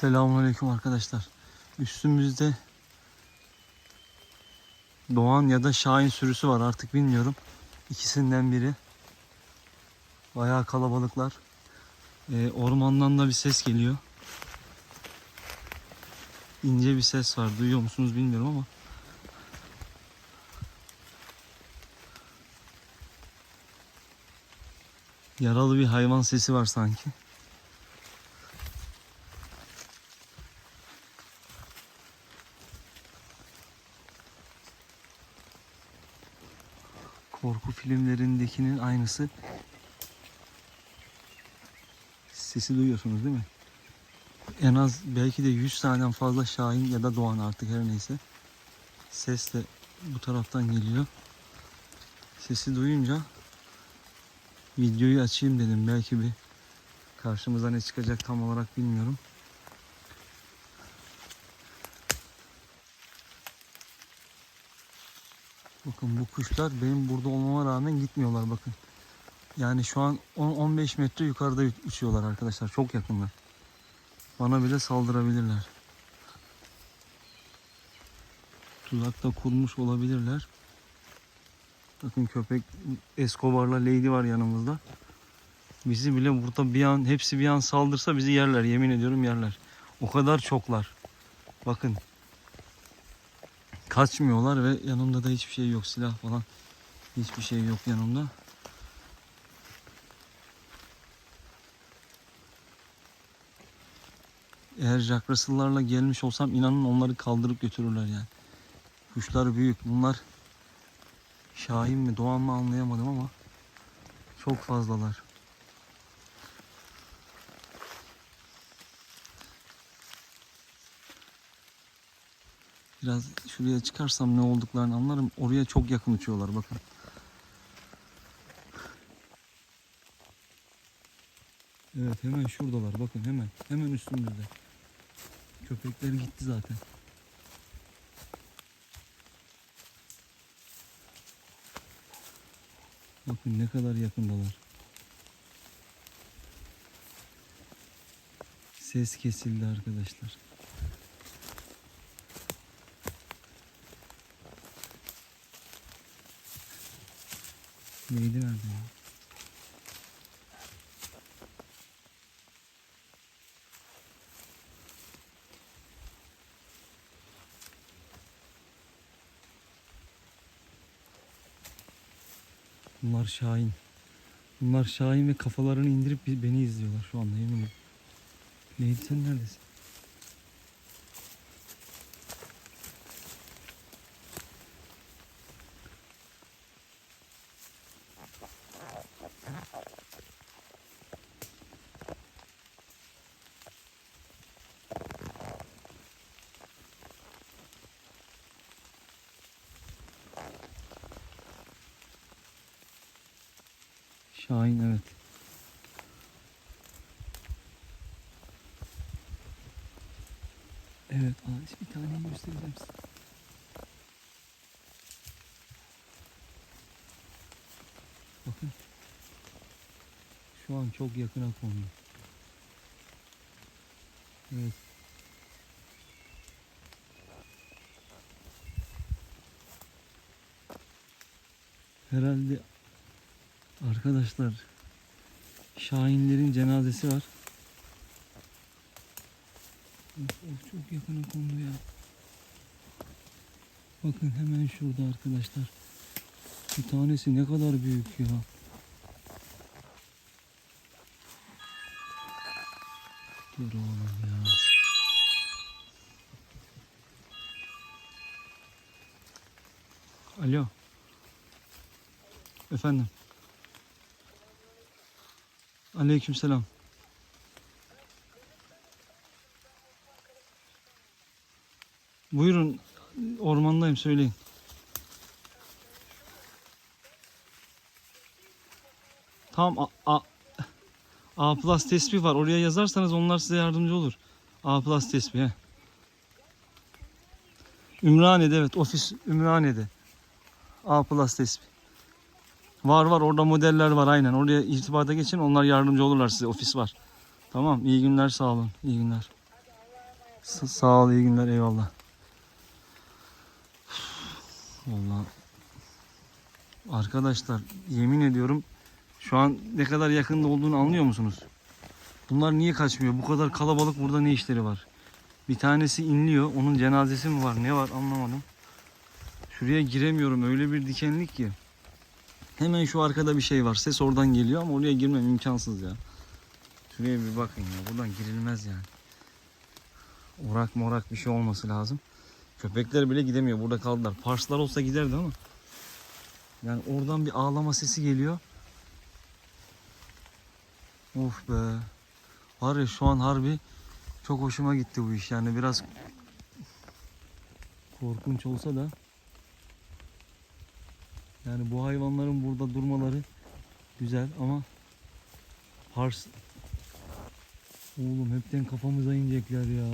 Selamünaleyküm arkadaşlar. Üstümüzde Doğan ya da Şahin sürüsü var artık bilmiyorum. İkisinden biri. Bayağı kalabalıklar. Ee, ormandan da bir ses geliyor. İnce bir ses var. Duyuyor musunuz bilmiyorum ama. Yaralı bir hayvan sesi var sanki. Korku filmlerindekinin aynısı. Sesi duyuyorsunuz değil mi? En az belki de 100 taneden fazla Şahin ya da Doğan artık her neyse. Ses de bu taraftan geliyor. Sesi duyunca videoyu açayım dedim. Belki bir karşımıza ne çıkacak tam olarak bilmiyorum. Bakın bu kuşlar benim burada olmama rağmen gitmiyorlar bakın. Yani şu an 10-15 metre yukarıda uçuyorlar arkadaşlar. Çok yakınlar. Bana bile saldırabilirler. Tuzakta kurmuş olabilirler. Bakın köpek Escobar'la Lady var yanımızda. Bizi bile burada bir an hepsi bir an saldırsa bizi yerler. Yemin ediyorum yerler. O kadar çoklar. Bakın kaçmıyorlar ve yanımda da hiçbir şey yok. Silah falan hiçbir şey yok yanımda. Eğer Jack Russell'larla gelmiş olsam inanın onları kaldırıp götürürler yani. Kuşlar büyük. Bunlar Şahin mi Doğan mı anlayamadım ama çok fazlalar Biraz şuraya çıkarsam ne olduklarını anlarım. Oraya çok yakın uçuyorlar bakın. Evet hemen şuradalar bakın hemen. Hemen üstümüzde. Köpekler gitti zaten. Bakın ne kadar yakındalar. Ses kesildi arkadaşlar. Neydi nerede ya? Bunlar Şahin. Bunlar Şahin ve kafalarını indirip beni izliyorlar şu anda yemin ederim. Neydi sen neredesin? Şahin evet. Evet, aa, bir taneyi göstereceğim size. Bakın. Şu an çok yakına konuyor. Evet. Herhalde Arkadaşlar Şahinlerin cenazesi var. Of, çok yakına kondu ya. Bakın hemen şurada arkadaşlar. Bir tanesi ne kadar büyük ya. Dur oğlum ya. Alo. Efendim. Aleykümselam. Buyurun ormandayım söyleyin. Tamam A, A, A plus tespih var. Oraya yazarsanız onlar size yardımcı olur. A plus tespih. Ümraniye'de evet ofis Ümraniye'de. A plus tespih. Var var orada modeller var aynen. Oraya irtibata geçin onlar yardımcı olurlar size ofis var. Tamam iyi günler sağ olun. İyi günler. S- sağ ol iyi günler eyvallah. Vallahi arkadaşlar yemin ediyorum şu an ne kadar yakında olduğunu anlıyor musunuz? Bunlar niye kaçmıyor? Bu kadar kalabalık burada ne işleri var? Bir tanesi inliyor. Onun cenazesi mi var? Ne var anlamadım. Şuraya giremiyorum. Öyle bir dikenlik ki. Hemen şu arkada bir şey var. Ses oradan geliyor ama oraya girmem imkansız ya. Şuraya bir bakın ya. Buradan girilmez yani. Orak morak bir şey olması lazım. Köpekler bile gidemiyor. Burada kaldılar. Parslar olsa giderdi ama. Yani oradan bir ağlama sesi geliyor. Of be. Var ya şu an harbi çok hoşuma gitti bu iş. Yani biraz korkunç olsa da yani bu hayvanların burada durmaları güzel ama Pars Oğlum hepten kafamıza inecekler ya.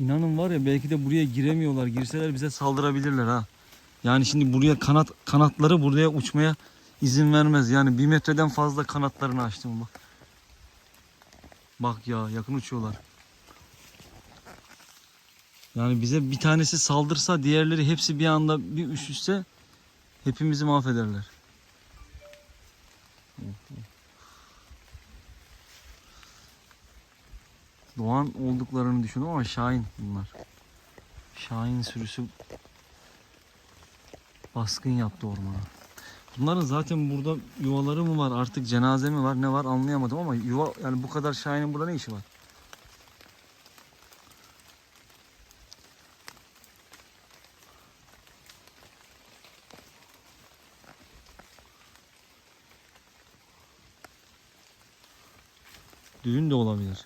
İnanın var ya belki de buraya giremiyorlar. Girseler bize saldırabilirler ha. Yani şimdi buraya kanat kanatları buraya uçmaya izin vermez. Yani bir metreden fazla kanatlarını açtım bak. Bak ya yakın uçuyorlar. Yani bize bir tanesi saldırsa diğerleri hepsi bir anda bir üşüşse hepimizi mahvederler. Doğan olduklarını düşündüm ama Şahin bunlar. Şahin sürüsü baskın yaptı ormana. Bunların zaten burada yuvaları mı var artık cenaze mi var ne var anlayamadım ama yuva yani bu kadar Şahin'in burada ne işi var? Düğün de olabilir.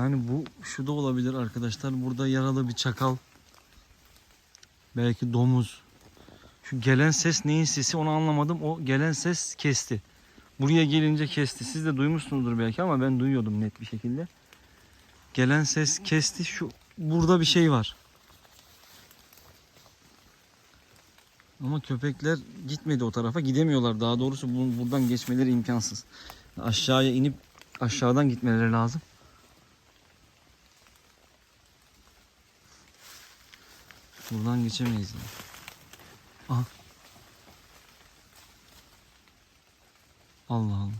Yani bu şu da olabilir arkadaşlar. Burada yaralı bir çakal. Belki domuz. Şu gelen ses neyin sesi onu anlamadım. O gelen ses kesti. Buraya gelince kesti. Siz de duymuşsunuzdur belki ama ben duyuyordum net bir şekilde. Gelen ses kesti. Şu burada bir şey var. Ama köpekler gitmedi o tarafa. Gidemiyorlar. Daha doğrusu bu- buradan geçmeleri imkansız. Aşağıya inip aşağıdan gitmeleri lazım. Buradan geçemeyiz. Yani. Aha. Allah Allah.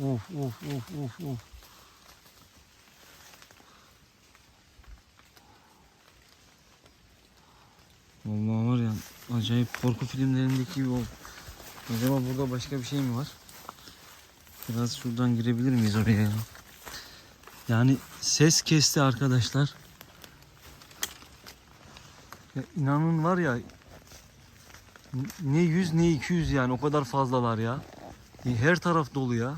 Of of of of of. Vallahi var ya acayip korku filmlerindeki gibi oldu. Acaba burada başka bir şey mi var? Biraz şuradan girebilir miyiz oraya ya? Yani ses kesti arkadaşlar. Ya inanın var ya ne 100 ne 200 yani o kadar fazlalar ya. Her taraf dolu ya.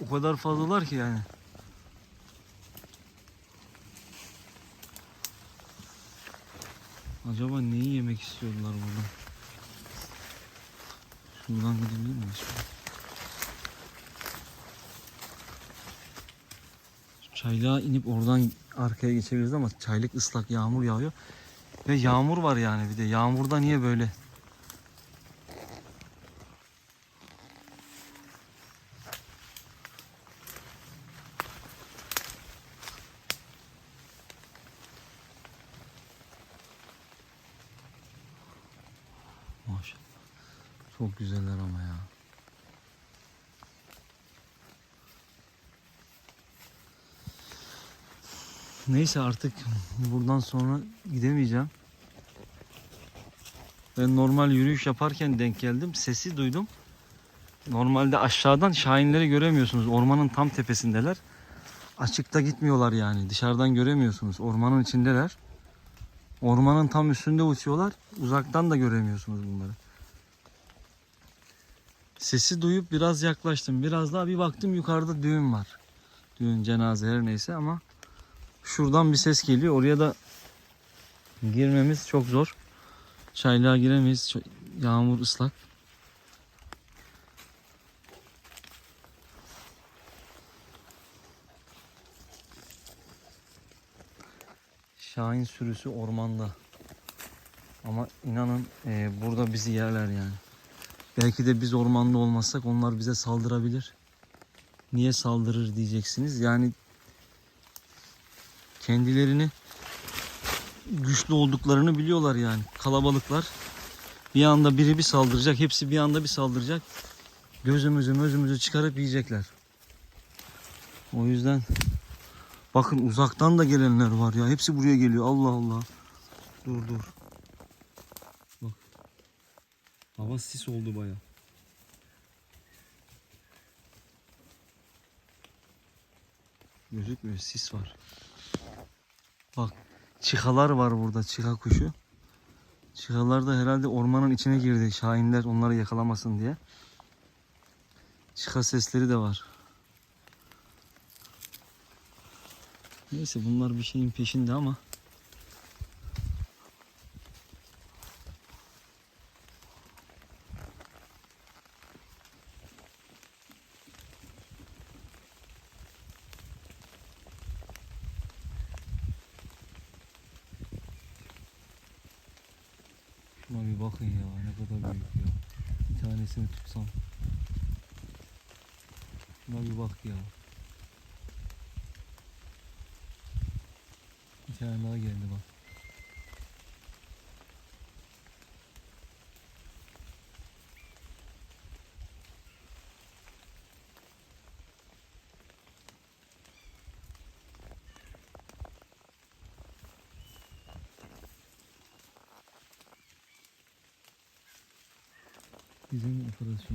O kadar fazlalar ki yani. Acaba neyi yemek istiyorlar burada? Şuradan gidebilir miyiz? Çaylığa inip oradan arkaya geçebiliriz ama çaylık ıslak yağmur yağıyor. Ve yağmur var yani bir de. Yağmurda niye böyle? Çok güzeller ama ya. Neyse artık buradan sonra gidemeyeceğim. Ben normal yürüyüş yaparken denk geldim. Sesi duydum. Normalde aşağıdan şahinleri göremiyorsunuz. Ormanın tam tepesindeler. Açıkta gitmiyorlar yani. Dışarıdan göremiyorsunuz. Ormanın içindeler. Ormanın tam üstünde uçuyorlar. Uzaktan da göremiyorsunuz bunları. Sesi duyup biraz yaklaştım. Biraz daha bir baktım yukarıda düğün var. Düğün, cenaze her neyse ama şuradan bir ses geliyor. Oraya da girmemiz çok zor. Çaylığa giremeyiz. Yağmur ıslak. Şahin sürüsü ormanda. Ama inanın e, burada bizi yerler yani. Belki de biz ormanda olmazsak onlar bize saldırabilir. Niye saldırır diyeceksiniz. Yani kendilerini güçlü olduklarını biliyorlar yani. Kalabalıklar. Bir anda biri bir saldıracak. Hepsi bir anda bir saldıracak. Gözümüzü gözümüzü çıkarıp yiyecekler. O yüzden bakın uzaktan da gelenler var ya. Hepsi buraya geliyor. Allah Allah. Dur dur. Bak. Hava sis oldu baya. Gözükmüyor. Sis var. Bak. Çikalar var burada. Çika kuşu. Çikalar da herhalde ormanın içine girdi. Şahinler onları yakalamasın diye. Çika sesleri de var. Neyse bunlar bir şeyin peşinde ama Şuna bir bakın ya ne kadar büyük ya. Bir tanesini tutsam. Şuna bir bak ya. Bir tane daha geldi bak.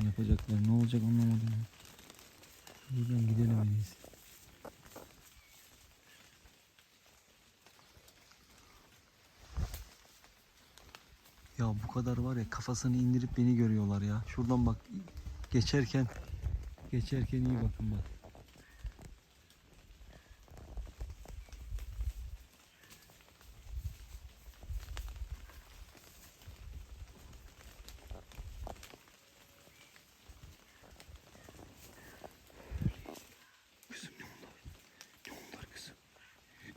Yapacaklar. Ne olacak anlamadım. ya. Buradan gidelim en iyisi. Ya bu kadar var ya kafasını indirip beni görüyorlar ya. Şuradan bak geçerken geçerken iyi bakın bak. Kızım ne onlar? Ne onlar kızım?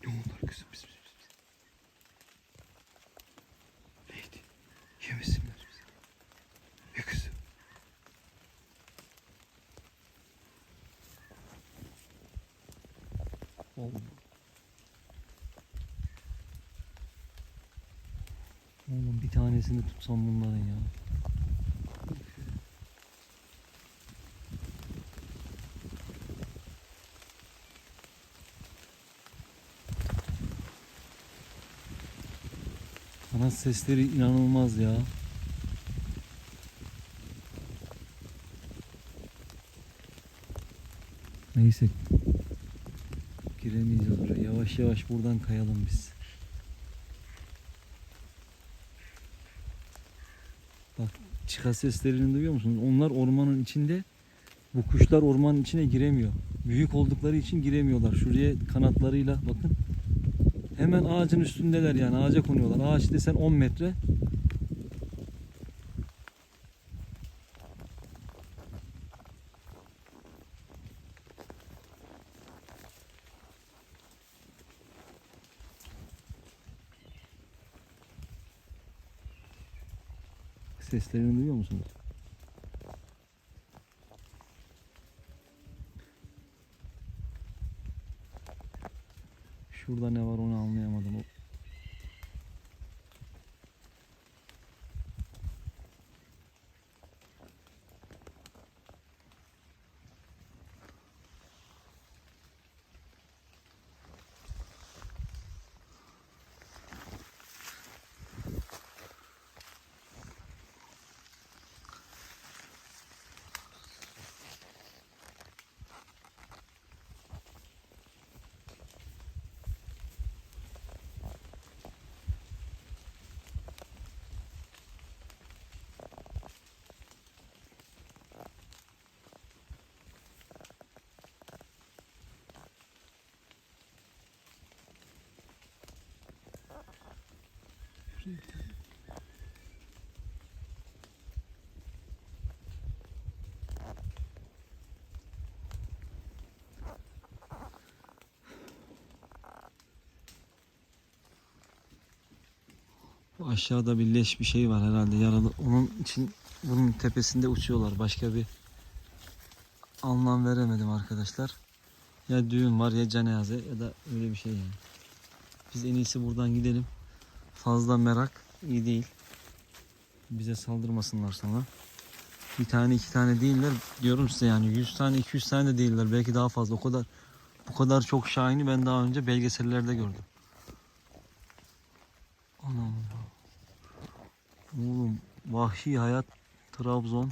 Ne onlar kızım? Pis, pis, pis, pis. Neydi? Yemesinler bizi. Ya kızım? Oğlum. Oğlum bir tanesini tutsam bunların ya. Kanat sesleri inanılmaz ya. Neyse. Giremeyeceğiz oraya. Yavaş yavaş buradan kayalım biz. Bak çıka seslerini duyuyor musunuz? Onlar ormanın içinde. Bu kuşlar ormanın içine giremiyor. Büyük oldukları için giremiyorlar. Şuraya kanatlarıyla bakın. Hemen ağacın üstündeler yani ağaca konuyorlar. Ağaç desen 10 metre. Seslerini duyuyor musunuz? Şurada ne var bakayım. Bu aşağıda bir leş bir şey var herhalde yaralı. Onun için bunun tepesinde uçuyorlar. Başka bir anlam veremedim arkadaşlar. Ya düğün var ya cenaze ya da öyle bir şey yani. Biz en iyisi buradan gidelim. Fazla merak iyi değil. Bize saldırmasınlar sonra. Bir tane iki tane değiller diyorum size yani 100 tane 200 tane de değiller belki daha fazla o kadar bu kadar çok şahini ben daha önce belgesellerde gördüm. Anam. Oğlum vahşi hayat Trabzon.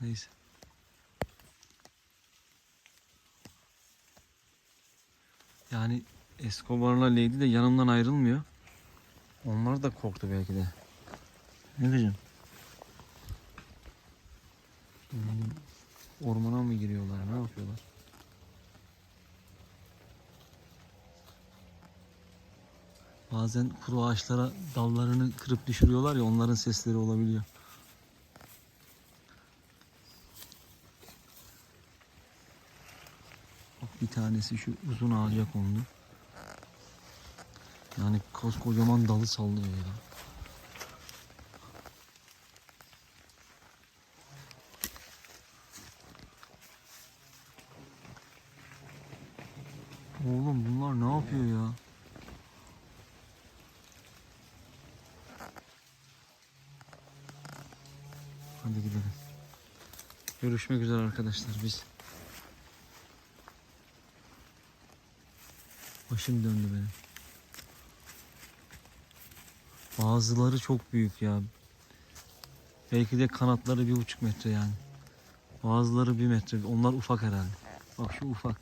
Neyse. Yani Escobar'la Lady de yanımdan ayrılmıyor. Onlar da korktu belki de. Ne diyeceğim? Hmm, Ormana mı giriyorlar? Ne yapıyorlar? Bazen kuru ağaçlara dallarını kırıp düşürüyorlar ya onların sesleri olabiliyor. Bak bir tanesi şu uzun ağaca kondu. Yani koskocaman dalı sallıyor ya. Oğlum bunlar ne yapıyor ya? Hadi gidelim. Görüşmek üzere arkadaşlar biz. Başım döndü benim. Bazıları çok büyük ya. Belki de kanatları bir buçuk metre yani. Bazıları bir metre. Onlar ufak herhalde. Bak şu ufak.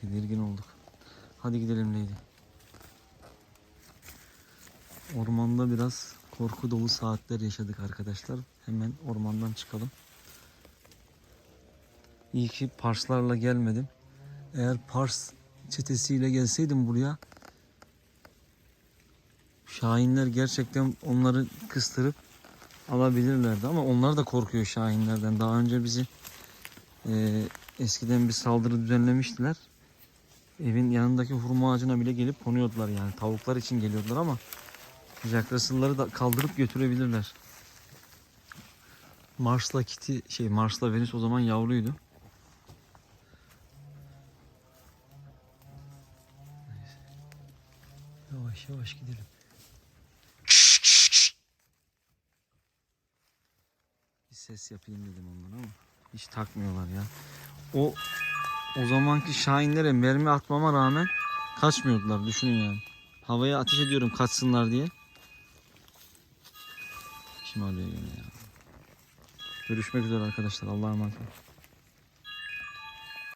Tedirgin olduk. Hadi gidelim Leydi. Ormanda biraz korku dolu saatler yaşadık arkadaşlar. Hemen ormandan çıkalım. İyi ki Parslarla gelmedim. Eğer Pars çetesiyle gelseydim buraya Şahinler gerçekten onları kıstırıp alabilirlerdi ama onlar da korkuyor Şahinlerden. Daha önce bizi e, eskiden bir saldırı düzenlemiştiler. Evin yanındaki hurma ağacına bile gelip konuyordular yani. Tavuklar için geliyordular ama Jack da kaldırıp götürebilirler. Mars'la Kitty şey Mars'la Venüs o zaman yavruydu. Yavaş yavaş gidelim. Bir ses yapayım dedim onlara ama hiç takmıyorlar ya. O o zamanki Şahinlere mermi atmama rağmen kaçmıyordular düşünün yani. Havaya ateş ediyorum kaçsınlar diye. Kim arıyor yine ya? Görüşmek üzere arkadaşlar. Allah'a emanet olun.